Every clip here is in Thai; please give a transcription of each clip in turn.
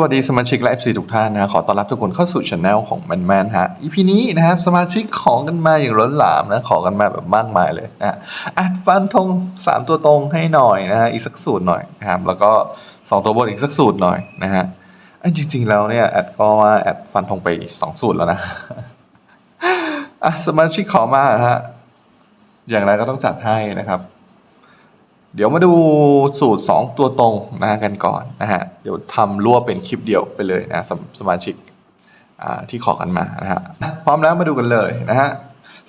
สวัสดีสมาชิกและ FC ทุกท่านนะขอต้อนรับทุกคนเข้าสู่ช anel ของแมนแมนฮะ EP นี้นะครับสมาชิกของกันมาอย่างล้นหลามนะขอกันมาแบบมากมายเลยนะอัดฟันธง3 ตัวตรงให้หน่อยนะฮะอีกสักสูตรหน่อยนะครับแล้วก็ 2 ตัวบนอีกสักสูตรหน่อยนะฮะอันจริง ๆ แล้วเนี่ยแอดก็ว่าแอดฟันธงไป 2 สูตรแล้วนะอะสมาชิกขอมาฮะอย่างไรก็ต้องจัดให้นะครับ เดี๋ยวมาดูสูตร 2 ตัวตรงนะกันก่อนนะฮะ เดี๋ยวทำรั่วเป็นคลิปเดียวไปเลยนะสมสมาชิกที่ขอกันมานะฮะพร้อมแล้วมาดูกันเลยนะฮะ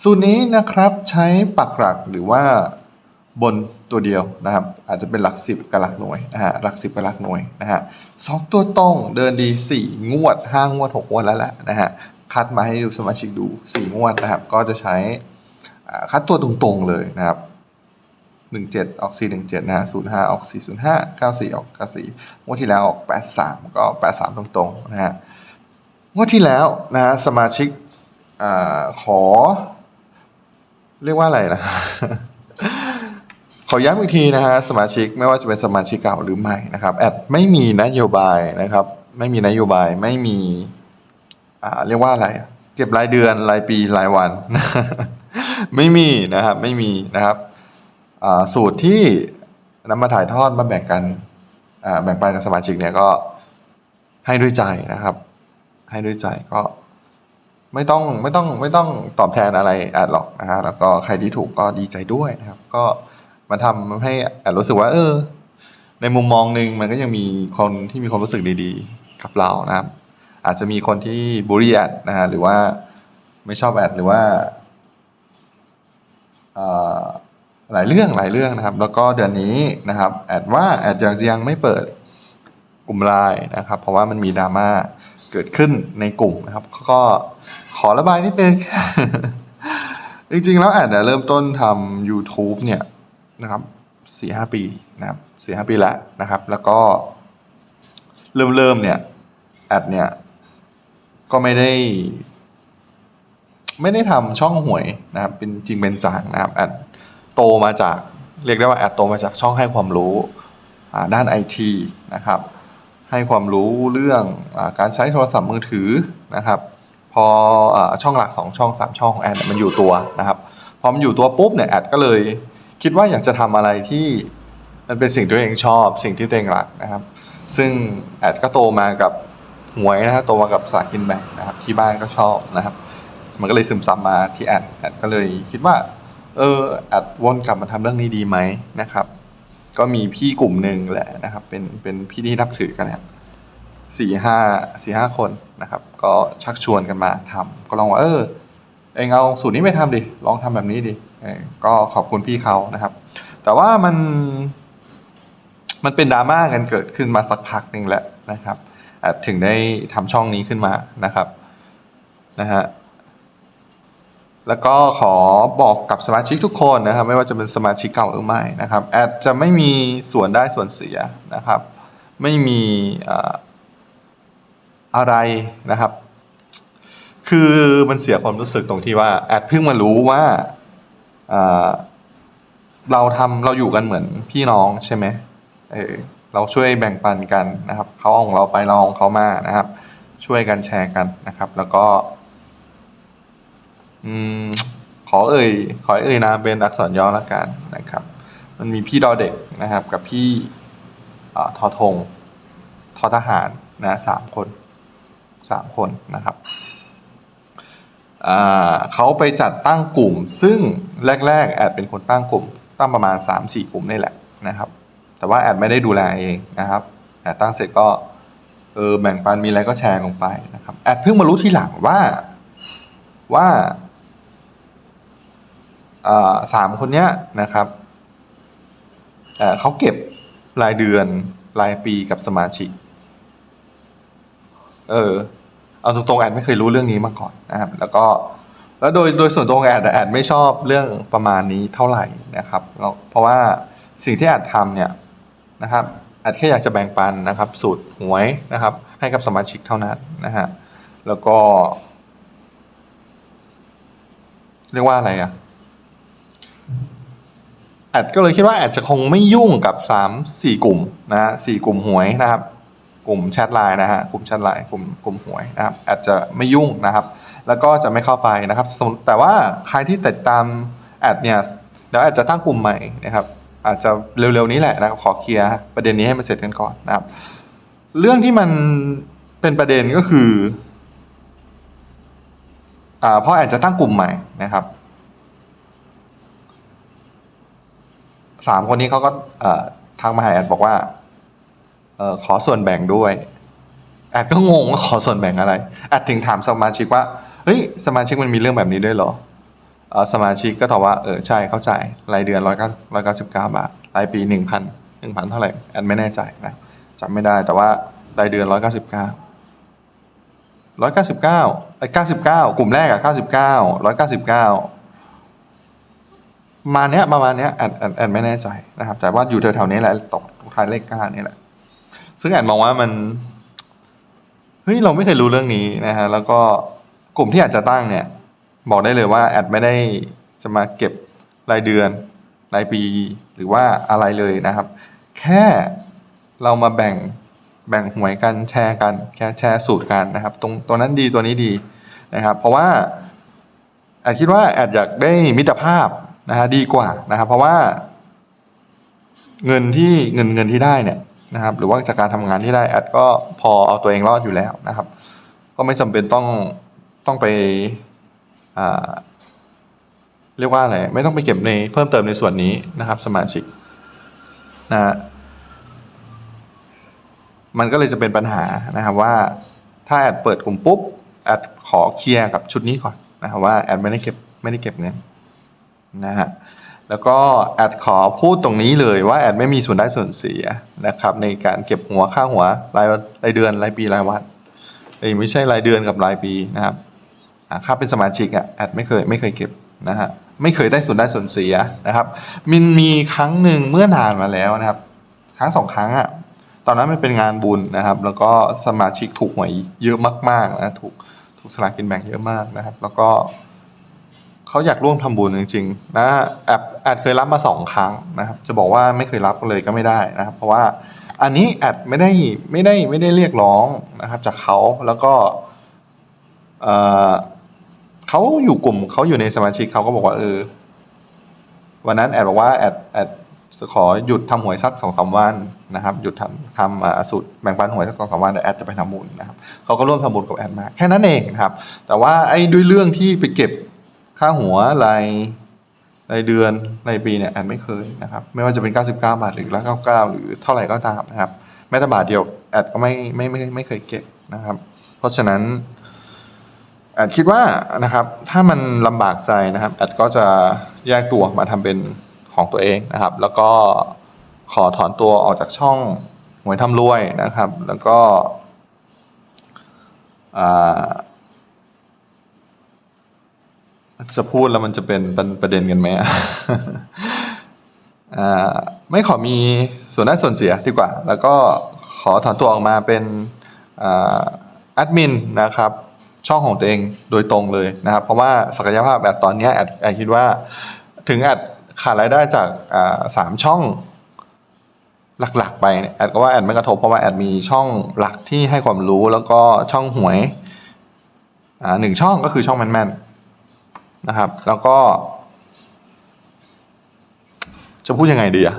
สูตรนี้นะครับใช้ปักหลักหรือว่าบนตัวเดียวนะครับ อาจจะเป็นหลักสิบกับหลักหน่วยนะฮะหลักสิบกับหลักหน่วยนะฮะสองตัวตรงเดินดีสี่งวดห้างวดหกงวดแล้วแหละนะฮะคัดมาให้ดูสมาชิกดูสี่งวดนะครับ ก็จะใช้คัดตัวตรงๆเลยนะครับ หนึ่งเจ็ดออกสี่หนึ่งเจ็ดนะฮะศูนย์ห้าออกสี่ศูนย์ห้าเก้าสี่ออกเก้าสี่งวดที่แล้วออกแปดสามก็แปดสามตรงๆ นะฮะงวดที่แล้วนะฮะสมาชิกอขอ เรียกว่าอะไรนะ ขอย้ำอีกทีนะฮะสมาชิกไม่ว่าจะเป็นสมาชิกเก่าหรือใหม่นะครับแอดไม่มีนโยบายนะครับ ไม่มีนโยบายไม่มีเรียกว่าอะไร เก็บรายเดือนรายปีรายวัน ไม่มีนะครับ ไม่มีนะครับ สูตรที่นำมาถ่ายทอดมาแบ่งกันแบ่งปันกับสมาชิกเนี่ยก็ให้ด้วยใจนะครับ ให้ด้วยใจก็ไม่ต้องไม่ต้องไม่ต้องตอบแทนอะไรแอดหรอกนะฮะแล้วก็ใครที่ถูกก็ดีใจด้วยนะครับ ก็มาทำให้แอดรู้สึกว่า เออ ในมุมมองหนึ่งมันก็ยังมีคนที่มีความรู้สึกดีๆ กับเรานะครับ อาจจะมีคนที่บูลลี่แอดนะฮะหรือว่าไม่ชอบแอดหรือว่าเอ่อ หลายเรื่องหลายเรื่องนะครับ แล้วก็เดือนนี้นะครับแอดว่าแอดยังยังไม่เปิดกลุ่มไลน์นะครับ เพราะว่ามันมีดราม่าเกิดขึ้นในกลุ่มนะครับ ก็ขอระบายนิดนึง จริงๆ แล้วแอดเนี่ยเริ่มต้นทำ YouTube เนี่ยนะครับสี่ห้าปีนะครับสี่ห้าปีแล้วนะครับ แล้วก็เริ่มเริ่มเนี่ยแอดเนี่ยก็ไม่ได้ ไม่ได้ทำช่องหวยนะครับ เป็นจริงเป็นจังนะครับแอด โตมาจากเรียกได้ว่าแอดโตมาจากช่องให้ความรู้ด้านไอทีนะครับให้ความรู้เรื่องอการใช้โทรศัพท์มือถือนะครับ พออช่องหลัก 2 ช่อง 3 ช่องของแอดมันอยู่ตัวนะครับพอมันอยู่ตัวปุ๊บเนี่ยแอดก็เลยคิดว่าอยากจะทำอะไรที่มันเป็นสิ่งที่ตัวเองชอบ สิ่งที่ตัวเองรักนะครับ ซึ่งแอดก็โตมากับหวยนะครับโตมากับสากกินแบ่งนะครับที่บ้านก็ชอบนะครับ มันก็เลยซึมซับมาที่แอดแอดก็เลยคิดว่า เออแอดวนกลับมาทำเรื่องนี้ดีไหมนะครับ ก็มีพี่กลุ่มหนึ่งแหละนะครับ เป็นเป็นพี่ที่นับถือกันเนี่ยสี่ห้าสี่ห้าคนนะครับ ก็ชักชวนกันมาทำก็ลองว่าเออเองเอาสูตรนี้ไปทำดิลองทำแบบนี้ดิก็ขอบคุณพี่เขานะครับ แต่ว่ามัน มันเป็นดราม่ากันเกิดขึ้นมาสักพักหนึ่งแล้วนะครับแอดถึงได้ทำช่องนี้ขึ้นมานะครับนะฮะ แล้วก็ขอบอกกับสมาชิกทุกคนนะครับ ไม่ว่าจะเป็นสมาชิกเก่าหรือไม่นะครับแอดจะไม่มีส่วนได้ส่วนเสียนะครับ ไม่มีอะไรนะครับ คือมันเสียความรู้สึกตรงที่ว่าแอดเพิ่งมารู้ว่าเราทำเราอยู่กันเหมือนพี่น้องใช่ไหมเออเราช่วยแบ่งปันกันนะครับเขาเอาของเราไปเราของเขามานะครับ ช่วยกันแชร์กันนะครับ แล้วก็ อืมขอเอ่ยขอเอ่ยนามเป็นอักษรย่อละกันนะครับ มันมีพี่ดอเด็กนะครับ กับพี่ทอทงทอทหารนะสามคนสามคนนะครับเขาไปจัดตั้งกลุ่ม ซึ่งแรก ๆ แอดเป็นคนตั้งกลุ่ม ตั้งประมาณสามสี่กลุ่มนี่แหละนะครับ แต่ว่าแอดไม่ได้ดูแลเองนะครับแอดตั้งเสร็จก็เออแบ่งปันมีอะไรก็แชร์ลงไปนะครับแอดเพิ่งมารู้ทีหลังว่าว่า สามคนเนี้ยนะครับเเขาเก็บรายเดือนรายปีกับสมาชิก เออ เอาตรงๆแอดไม่เคยรู้เรื่องนี้มาก่อนนะครับ แล้วก็ แล้วโดยโดยส่วนตัวของแอดแอดไม่ชอบเรื่องประมาณนี้เท่าไหร่นะครับเพราะว่าสิ่งที่แอดทำเนี่ยนะครับแอดแค่อยากจะแบ่งปันนะครับ สูตรหวยนะครับ ให้กับสมาชิกเท่านั้นนะฮะ แล้วก็ เรียกว่าอะไรอะ แอดก็เลยคิดว่าแอดจะคงไม่ยุ่งกับสามสี่กลุ่มนะฮะสี่กลุ่มหวยนะครับ กลุ่มแชทไลน์นะฮะกลุ่มแชทไลน์กลุ่มกลุ่มหวยนะครับแอดจะไม่ยุ่งนะครับ แล้วก็จะไม่เข้าไปนะครับ แต่ว่าใครที่ติดตามแอดเนี่ยเดี๋ยวแอดจะตั้งกลุ่มใหม่นะครับ อาจจะเร็วๆนี้แหละนะครับขอเคลียร์ประเด็นนี้ให้มันเสร็จกันก่อนนะครับ เรื่องที่มันเป็นประเด็นก็คืออ่าเพราะแอดจะตั้งกลุ่มใหม่นะครับ สามคนนี้เขาก็เอทางมหาแอดบอกว่าเอ่อขอส่วนแบ่งด้วยแอดก็งงว่าขอส่วนแบ่งอะไรแอดถึงถามสมาชิกว่าเฮ้ยสมาชิกมันมีเรื่องแบบนี้ด้วยเหรอเอสมาชิกก็ตอบว่าเออใช่เข้าใจรายเดือนร้อยเก้าร้อยเก้าสิบเก้าบาทรายปีหนึ่งพันหนึ่งพันเท่าไหร่แอดไม่แน่ใจนะจำไม่ได้แต่ว่ารายเดือนร้อยเก้าสิบเก้าร้อยเก้าสิบเก้าไอ้เก้าสิบเก้ากลุ่มแรกอะเก้าสิบเก้าร้อยเก้าสิบเก้า มาเนี้ยประมาณเนี้ยแอดแอดแอดไม่แน่ใจนะครับ แต่ว่าอยู่แถวๆนี้แหละตกท้ายเลขเก้านี่แหละ ซึ่งแอดมองว่ามันเฮ้ยเราไม่เคยรู้เรื่องนี้นะฮะแล้วก็กลุ่มที่อาจจะตั้งเนี่ย บอกได้เลยว่าแอดไม่ได้จะมาเก็บรายเดือนรายปีหรือว่าอะไรเลยนะครับ แค่เรามาแบ่งแบ่งหวยกันแชร์กันแค่แชร์สูตรกันนะครับ ตรงตัวนั้นดีตัวนี้ดีนะครับ เพราะว่าแอดคิดว่าแอดอยากได้มิตรภาพ นะฮะดีกว่านะครับ เพราะว่า เงินที่เงินเงินที่ได้เนี่ยนะครับ หรือว่าจากการทำงานที่ได้แอดก็พอเอาตัวเองรอดอยู่แล้วนะครับ ก็ไม่จำเป็นต้องต้องไปอ่าเรียกว่าอะไรไม่ต้องไปเก็บในเพิ่มเติมในส่วนนี้นะครับ สมาชิกนะฮะมันก็เลยจะเป็นปัญหานะครับว่าถ้าแอดเปิดกลุ่มปุ๊บแอดขอเคลียร์กับชุดนี้ก่อนนะครับว่าแอดไม่ได้เก็บไม่ได้เก็บเงิน นะฮะแล้วก็แอดขอพูดตรงนี้เลยว่าแอดไม่มีส่วนได้ส่วนเสียนะครับในการเก็บหัวค่าหัวรายรายเดือนรายปีรายวันเอ้ไม่ใช่รายเดือนกับรายปีนะครับค่าเป็นสมาชิกอะแอดไม่เคยไม่เคยเก็บนะฮะไม่เคยได้ส่วนได้ส่วนเสียนะครับมันมีครั้งหนึ่งเมื่อนานมาแล้วนะครับ ครั้งสองครั้งอะตอนนั้นมันเป็นงานบุญนะครับ แล้วก็สมาชิกถูกหวยเยอะมากๆนะถูกถูกสลากกินแบ่งเยอะมากนะครับ แล้วก็ เขาอยากร่วมทำบุญจริงๆนะแอดแอดเคยรับมาสองครั้งนะครับ จะบอกว่าไม่เคยรับเลยก็ไม่ได้นะครับ เพราะว่าอันนี้แอดไม่ได้ไม่ได้ไม่ได้เรียกร้องนะครับจากเขาแล้วก็เออเขาอยู่กลุ่มเขาอยู่ในสมาชิกเขาก็บอกว่าเออวันนั้นแอดบอกว่าแอดแอดขอหยุดทำหวยสักสองสามวันนะครับ หยุดทำทำอสูตรแบ่งปันหวยสักสองสามวันเดี๋ยวแอดจะไปทำบุญนะครับเขาก็ร่วมทำบุญกับแอดมาแค่นั้นเองนะครับ แต่ว่าไอ้ด้วยเรื่องที่ไปเก็บ ค่าหัวรายรายเดือนรายปีเนี่ยแอดไม่เคยนะครับ ไม่ว่าจะเป็น 99 บาทหรือ199 หรือเท่าไหร่ก็ตามนะครับ แม้แต่บาทเดียวแอดก็ไม่ไม่ไม่ไม่เคยเก็บนะครับ เพราะฉะนั้นแอดคิดว่านะครับ ถ้ามันลำบากใจนะครับแอดก็จะแยกตัวมาทำเป็นของตัวเองนะครับ แล้วก็ขอถอนตัวออกจากช่องหวยทำรวยนะครับ แล้วก็อ่า จะพูดแล้วมันจะเป็นเป็นประเด็นกันไหมอ่าไม่ขอมีส่วนได้ส่วนเสียดีกว่า แล้วก็ขอถอนตัวออกมาเป็นอ่าแอดมินนะครับ ช่องของตัวเองโดยตรงเลยนะครับ เพราะว่าศักยภาพแบบตอนนี้แอดแอดคิดว่าถึงแอดขาดรายได้จากอ่าสามช่องหลักๆ ไปเนี่ยแอดก็ว่าแอดไม่กระทบเพราะว่าแอดมีช่องหลักที่ให้ความรู้แล้วก็ช่องหวยอ่าหนึ่งช่องก็คือช่องแมนแม นะครับ แล้วก็ จะพูดยังไงดีอะ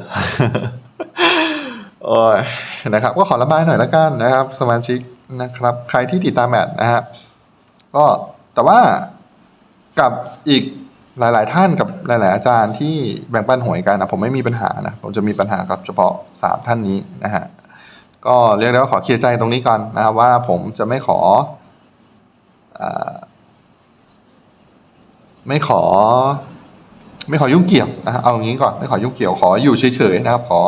โอ้ยนะครับ ก็ขอระบายหน่อยละกันนะครับ สมาชิกนะครับ ใครที่ติดตามแอดนะฮะก็แต่ว่ากับอีกหลาย ๆ ท่านกับหลาย ๆ อาจารย์ที่แบ่งปันหวยกันนะผมไม่มีปัญหานะผมจะมีปัญหากับเฉพาะสามท่านนี้นะฮะก็เรียกได้ว่าขอเคลียร์ใจตรงนี้ก่อนนะครับว่าผมจะไม่ขออ่า ไม่ขอ ไม่ขอยุ่งเกี่ยวนะเอาอย่างนี้ก่อนไม่ขอยุ่งเกี่ยวขออยู่เฉยๆนะครับ ขอ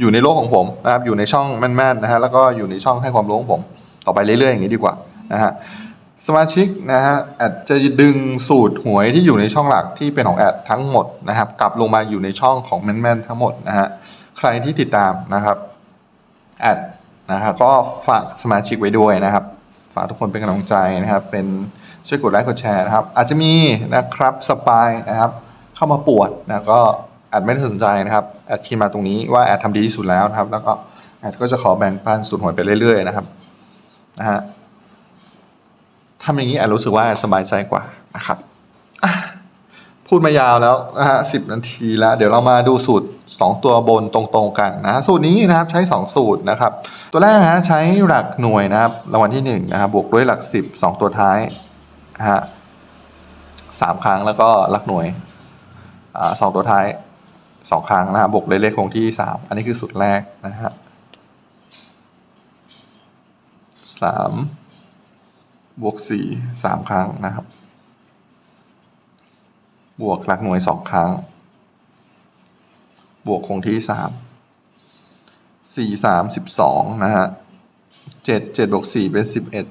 อยู่ในโลกของผมนะครับ อยู่ในช่องแม่นๆนะฮะแล้วก็อยู่ในช่องให้ความรู้ของผมต่อไปเรื่อยๆอย่างนี้ดีกว่านะฮะสมาชิกนะฮะแอดจะดึงสูตรหวยที่อยู่ในช่องหลักที่เป็นของแอดทั้งหมดนะครับ กลับลงมาอยู่ในช่องของแม่นๆทั้งหมดนะฮะใครที่ติดตามนะครับแอดนะครับก็ฝากสมาชิกไว้ด้วยนะครับากทุกคนเป็นกำลังใจนะครับ เป็นช่วยกดไลค์กดแชร์นะครับ อาจจะมีนะครับสปายนะครับ เข้ามาปวดนะก็แอดไม่ได้สนใจนะครับแอดพิมมาตรงนี้ว่าแอดทำดีที่สุดแล้วนะครับ แล้วก็แอดก็จะขอแบ่งปันสูตรหวยไปเรื่อยๆนะครับนะฮะทำอย่างนี้แอดรู้สึกว่าสบายใจกว่านะครับ พูดมายาวแล้วนะฮะสิบนาทีแล้ว เดี๋ยวเรามาดูสูตร 2 ตัวบนตรงๆกันนะสูตรนี้นะครับใช้ 2 สูตรนะครับ ตัวแรกนะฮะใช้หลักหน่วยนะครับรางวัลที่1นะครับบวกด้วยหลัก 10 2 ตัวท้ายนะฮะสามครั้งแล้วก็หลักหน่วยอ่าสองตัวท้ายสองครั้งนะครับบวกด้วยเลขคงที่สามอันนี้คือสูตรแรกนะฮะสามบวกสี่สามครั้งนะครับ บวกหลักหน่วยสองครั้ง บวกคงที่สามสี่สามสิบสองนะฮะเจ็ดเจ็ดบวกสี่เป็นสิบเอ็ด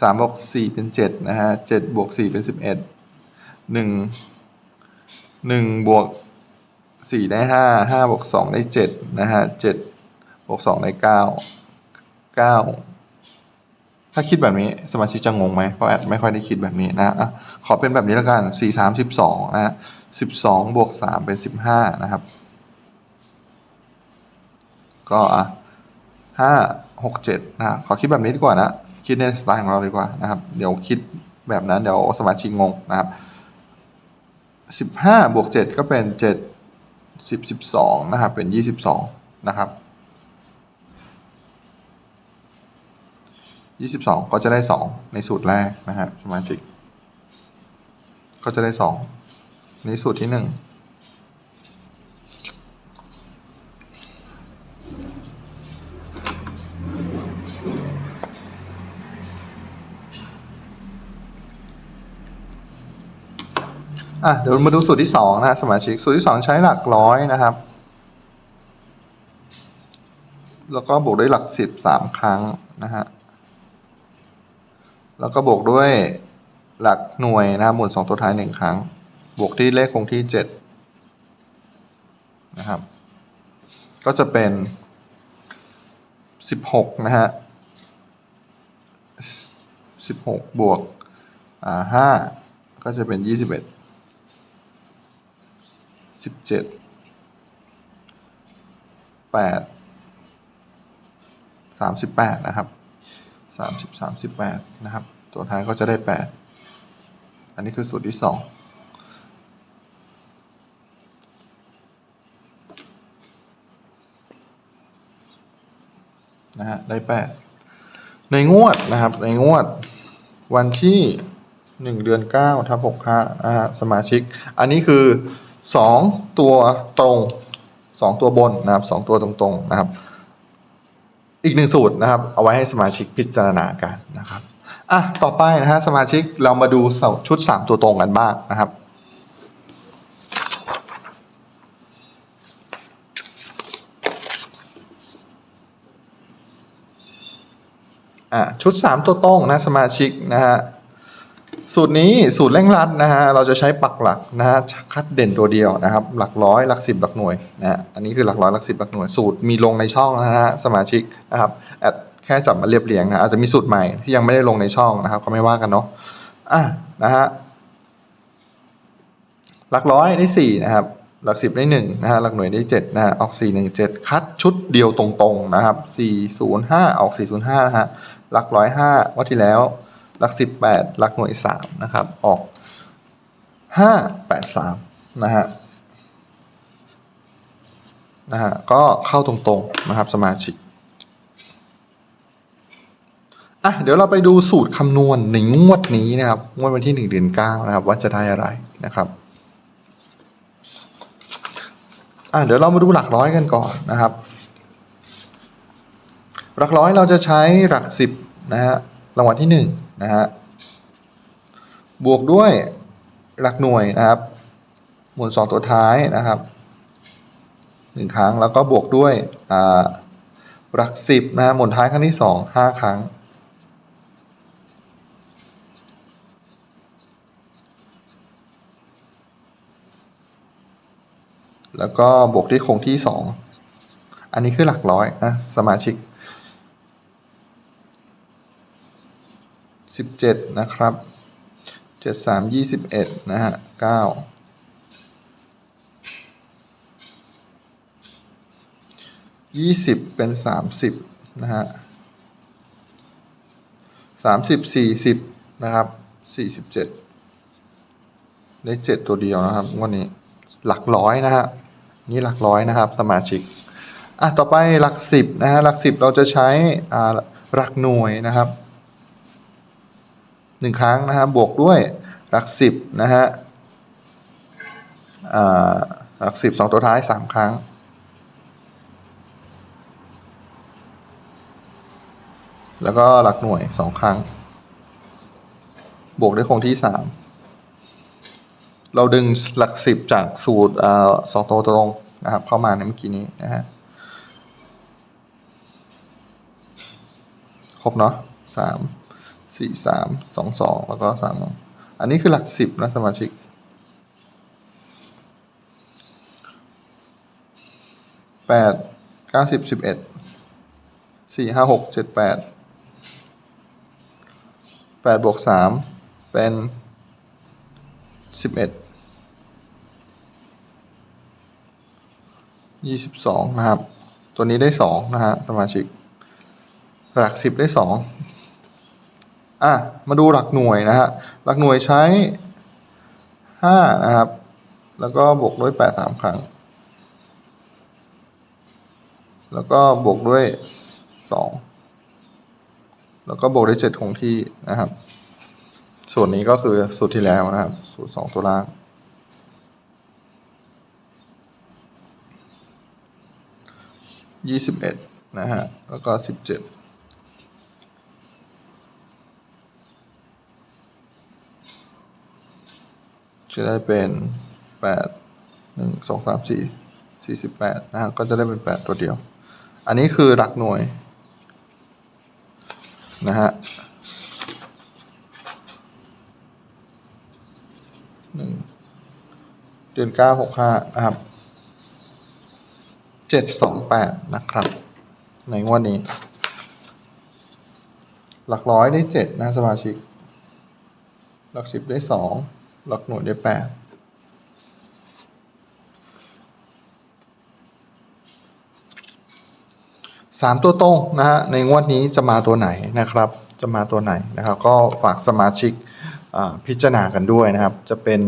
สามบวกสี่เป็นเจ็ดนะฮะเจ็ดบวกสี่เป็นสิบเอ็ดหนึ่งหนึ่งบวกสี่ได้ห้าห้าบวกสองได้เจ็ดนะฮะเจ็ดบวกสองได้เก้าเก้า ถ้าคิดแบบนี้สมาชิกจะงงไหมเพราะแอดไม่ค่อยได้คิดแบบนี้นะอะขอเป็นแบบนี้แล้วกันสี่สามสิบสองนะฮะสิบสองบวกสามเป็นสิบห้านะครับ ก็อะห้าหกเจ็ดนะฮะขอคิดแบบนี้ดีกว่านะ คิดในสไตล์ของเราดีกว่านะครับ เดี๋ยวคิดแบบนั้นเดี๋ยวสมาชิกงงนะครับสิบห้าบวกเจ็ดก็เป็นเจ็ดสิบสิบสองนะครับเป็นยี่สิบสองนะครับ ยี่สิบสองก็จะได้สองในสูตรแรกนะฮะสมาชิกก็จะได้สองในสูตรที่หนึ่งอะเดี๋ยวมาดูสูตรที่สองนะฮะสมาชิกสูตรที่สองใช้หลักร้อยนะครับ แล้วก็บวกด้วยหลักสิบสามครั้งนะฮะ แล้วก็บวกด้วยหลักหน่วยนะครับหมุนสองตัวท้ายหนึ่งครั้ง บวกที่เลขคงที่เจ็ดนะครับ ก็จะเป็นสิบหกนะฮะสิบหกบวกอ่าห้าก็จะเป็นยี่สิบเอ็ดสิบเจ็ดแปดสามสิบแปดนะครับ สามสิบสามสิบแปดนะครับ ตัวท้ายก็จะได้แปดอันนี้คือสูตรที่สองนะฮะได้แปดในงวดนะครับ ในงวดวันที่หนึ่งเดือนเก้าทับหกห้านะฮะสมาชิก อันนี้คือสองตัวตรงสองตัวบนนะครับสองตัวตรงๆนะครับ อีกหนึ่งสูตรนะครับ เอาไว้ให้สมาชิกพิจารณากันนะครับอะต่อไปนะฮะสมาชิกเรามาดูชุดสามตัวตรงกันบ้างนะครับอะชุด 3 ตัวตรงนะสมาชิกนะฮะ สูตรนี้สูตรเร่งรัดนะฮะเราจะใช้ปักหลักนะฮะคัดเด่นตัวเดียวนะครับ หลักร้อยหลักสิบหลักหน่วยนะฮะอันนี้คือหลักร้อยหลักสิบหลักหน่วยสูตรมีลงในช่องนะฮะสมาชิกนะครับแอดแค่จับมาเรียบเรียงนะอาจจะมีสูตรใหม่ที่ยังไม่ได้ลงในช่องนะครับก็ไม่ว่ากันเนาะอะนะฮะหลักร้อยได้สี่นะครับหลักสิบได้หนึ่งนะฮะหลักหน่วยได้เจ็ดนะฮะออกสี่หนึ่งเจ็ดคัดชุดเดียวตรงๆนะครับสี่ศูนย์ห้าออกสี่ศูนย์ห้านะฮะหลักร้อยห้าว่าที่แล้ว หลักสิบแปดหลักหน่วยสามนะครับ ออกห้าแปดสามนะฮะนะฮะก็เข้าตรงๆนะครับสมาชิกอะเดี๋ยวเราไปดูสูตรคำนวณในงวดนี้นะครับ งวดวันที่หนึ่งเดือนเก้านะครับ ว่าจะได้อะไรนะครับอะเดี๋ยวเรามาดูหลักร้อยกันก่อนนะครับ หลักร้อยเราจะใช้หลักสิบนะฮะ รางวัลที่หนึ่งนะฮะบวกด้วยหลักหน่วยนะครับ หมุนสองตัวท้ายนะครับหนึ่งครั้งแล้วก็บวกด้วยหลักสิบนะฮะหมุนท้ายครั้งที่สองห้าครั้งแล้วก็บวกที่คงที่สองอันนี้คือหลักร้อยนะสมาชิก สิบเจ็ดนะครับเจ็ดสามยี่สิบเอ็ดนะฮะเก้ายี่สิบเป็นสามสิบนะฮะสามสิบสี่สิบนะครับสี่สิบเจ็ดได้เจ็ดตัวเดียวนะครับวันนี้หลักร้อยนะฮะ นี่หลักร้อยนะครับสมาชิกอะต่อไปหลักสิบนะฮะ หลักสิบเราจะใช้อ่าหลักหน่วยนะครับ หนึ่งครั้งนะฮะบวกด้วยหลักสิบนะฮะหลักสิบสองตัวท้ายสามครั้งแล้วก็หลักหน่วยสองครั้ง บวกด้วยคงที่สามเราดึงหลักสิบจากสูตรสองตัวตรงนะครับ เข้ามาในเมื่อกี้นี้นะฮะ ครบเนาะสาม สี่สามสองสองแล้วก็สามอันนี้คือหลักสิบนะสมาชิก แปดเก้าสิบสิบเอ็ดสี่ห้าหกเจ็ดแปดแปดบวกสามเป็นสิบเอ็ดยี่สิบสองนะครับ ตัวนี้ได้สองนะฮะสมาชิก หลักสิบได้สอง อะมาดูหลักหน่วยนะฮะหลักหน่วยใช้ห้านะครับ แล้วก็บวกด้วยแปดสามครั้ง แล้วก็บวกด้วยสองแล้วก็บวกด้วยเจ็ดคงที่นะครับ ส่วนนี้ก็คือสูตรที่แล้วนะครับ สูตรสองตัวล่างยี่สิบเอ็ดนะฮะ แล้วก็สิบเจ็ด จะได้เป็นแปดหนึ่งสองสามสี่สี่สิบแปดนะฮะก็จะได้เป็นแปดตัวเดียว อันนี้คือหลักหน่วยนะฮะหนึ่งเดือนเก้าหกห้านะครับเจ็ดสองแปดนะครับ ในงวดนี้ หลักร้อยได้เจ็ดนะสมาชิก หลักสิบได้สอง หลักหน่วยได้แปดสามตัวตรงนะฮะในงวดนี้จะมาตัวไหนนะครับ จะมาตัวไหนนะครับ ก็ฝากสมาชิกพิจารณากันด้วยนะครับ จะเป็น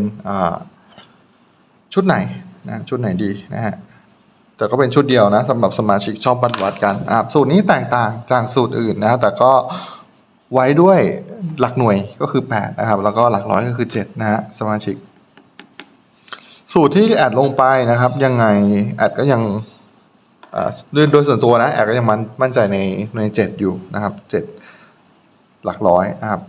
ชุดไหนนะชุดไหนดีนะฮะแต่ก็เป็นชุดเดียวนะสำหรับสมาชิกชอบบันวัดกันอ่าสูตรนี้แตกต่างจากสูตรอื่นนะแต่ก็ ไว้ด้วยหลักหน่วยก็คือ 8 นะครับ แล้วก็หลักร้อยก็คือ 7 นะฮะสมาชิก สูตรที่แอดลงไปนะครับ ยังไงแอดก็ยังอ่าโดยโดยส่วนตัวนะแอดก็ยังมั่นมั่นใจในในเจ็ดอยู่นะครับเจ็ดหลักร้อยนะครับ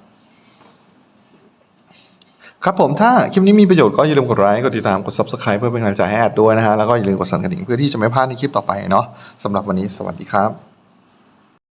ครับผมถ้าคลิปนี้มีประโยชน์ก็อย่าลืมกดไลค์กดติดตามกด subscribe เพื่อเป็นกำลังใจให้แอดด้วยนะฮะแล้วก็อย่าลืมกดสั่นกระดิ่งเพื่อที่จะไม่พลาดในคลิปต่อไปเนาะสำหรับวันนี้สวัสดีครับ